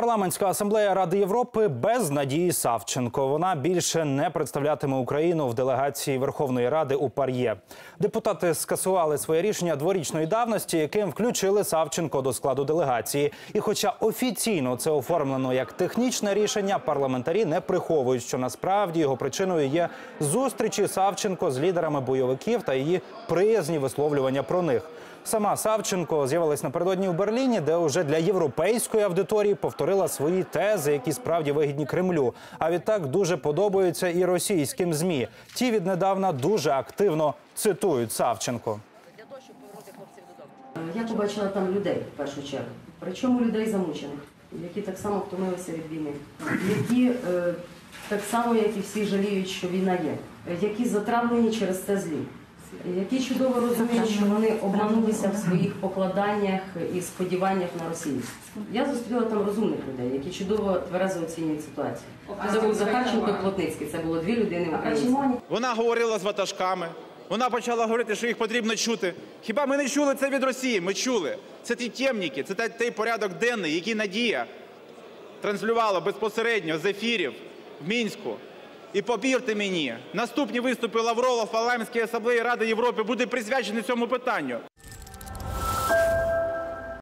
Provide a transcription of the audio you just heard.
Парламентська асамблея Ради Європи без Надії Савченко. Вона більше не представлятиме Україну в делегації Верховної Ради у Пар'є. Депутати скасували своє рішення дворічної давності, яким включили Савченко до складу делегації. І, хоча офіційно це оформлено як технічне рішення, парламентарі не приховують, що насправді його причиною є зустрічі Савченко з лідерами бойовиків та її приязні висловлювання про них. Сама Савченко з'явилась напередодні у Берліні, де вже для європейської аудиторії повторила свої тези, які справді вигідні Кремлю. А відтак дуже подобаються і російським змі. Ті віднедавна дуже активно цитують Савченко. Я побачила там людей в першу чергу. Причому людей замучених, які так само втомилися від війни, які е, так само, як і всі жаліють, що війна є, е, які затравлені через це злі, які чудово розуміють, що вони обманулися в своїх покладаннях і сподіваннях на Росію. Я зустріла там розумних людей, які чудово тверезо оцінюють ситуацію. Це був Захарченко і Плотницький. Це було дві людини українські. Вона говорила з ватажками. Вона почала говорити, що їх потрібно чути. Хіба ми не чули це від Росії? Ми чули. Це ті темніки, це та- той порядок денний, який Надія транслювала безпосередньо з ефірів в Мінську. І повірте мені, наступні виступи Лаврова в парламентській асамблеї Ради Європи буде присвячені цьому питанню.